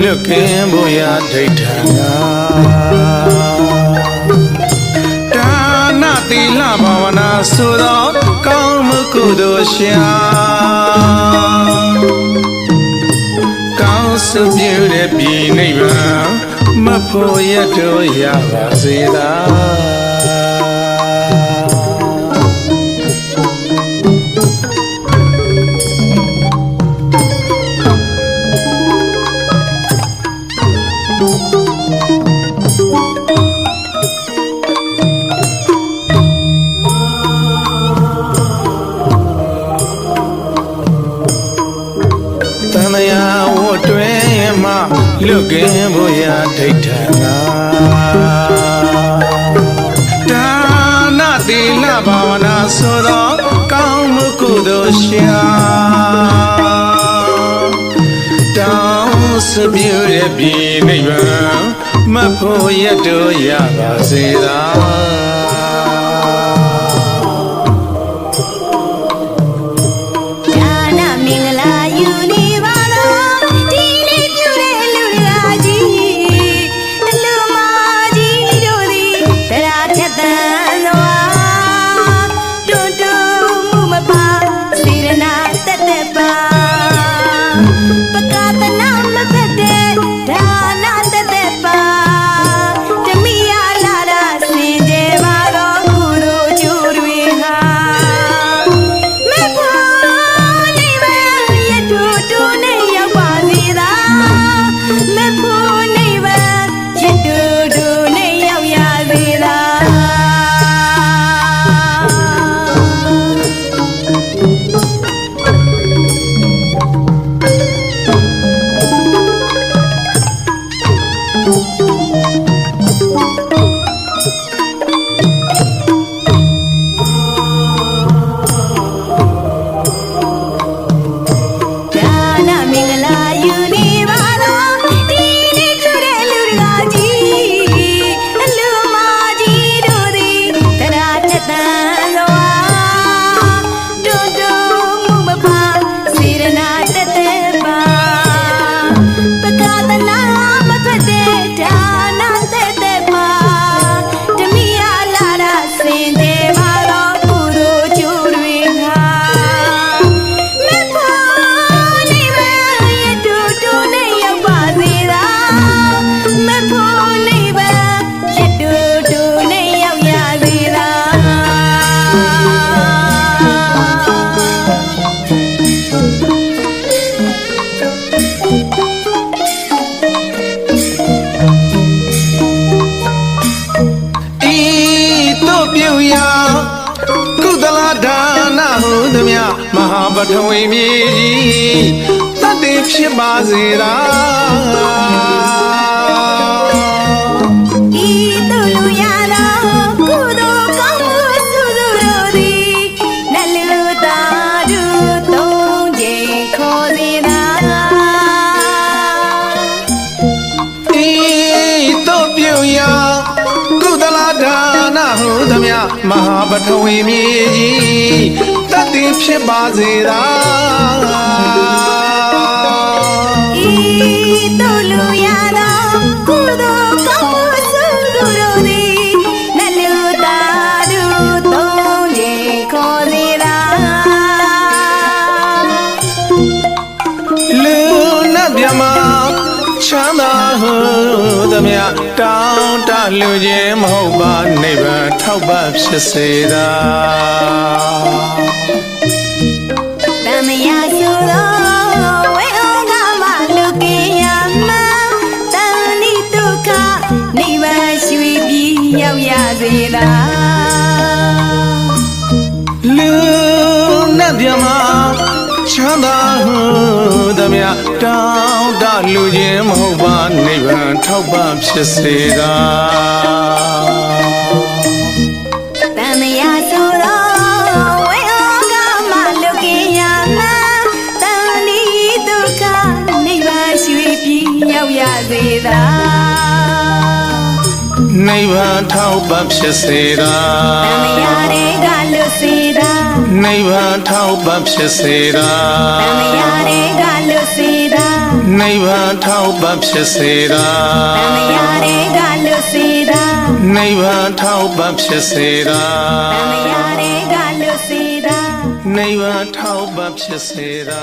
လွတ်ကင်းဖို့ရာဒိဋ္ဌံက ဆိုသောကောင်းမှုကုသိုလ်ရှာကောင်းစုပြုတဲ့ပြည်နိဗ္ဗာန်မဖို့ရတော့ရပါစေသာ လွတ်ကင်းဖို့ရာဒိဋ္ဌံကဒါနသီလဘာဝနာဆိုသောကောင်းမှုကုသိုလ်ရှာတောင်းစပြုတဲ့ပြည်နိဗ္ဗာန်မဖို့ရတော့ရပါစေသာ ထဝီမြေကြီးတတ်တည်ဖြစ်ပါစေသာဤသူလူရသောကုသိုလ်ကောင်းမှုစုစုတို့သည်နတ်လူသားတို့သုံးချိန်ခေါ်စေသာဤတို့ပြုရာကုသလဒါနဟုသမျှမဟာပထဝီမြေကြီး တတ်တည်ဖြစ်ပါစေသာဤသူလူရသောကုသိုလ်ကောင်းမှုစုစုတို့သည်နတ်လူသားတို့သုံးချိန်ခေါ်စေသာလူနဲ့မြမချမ်းသာဟုသမျှတောင်းတလူခြင်းမဟုတ်ပါနိဗ္ဗာန်ထောက်ပံ့ဖြစ်စေသာတ ရွှေပြီးရောက်ရစေသာလူနဲ့မြမချမ်းသာဟုသမျှတောင်းတလူခြင်းမဟုတ်ပါနိဗ္ဗာန်ထောက်ပံ့ဖြစ်စေသာ ရစေသာနိဗ္ဗာန်ထောက်ပဖြစ်စေသာသမယာတွေကလွတ်စေသာနိဗ္ဗာန်ထောက်ပဖြစ်စေသာသမယာတွေကလွတ်စေသာနိဗ္ဗာန်ထောက်ပဖြစ်စေသာသမယာတွေကလွတ်စေသာနိဗ္ဗာန်ထောက်ပဖြစ်စေသာသမယာတွေကလွတ်စေသာနိဗ္ဗာန်ထောက်ပဖြစ်စေသာ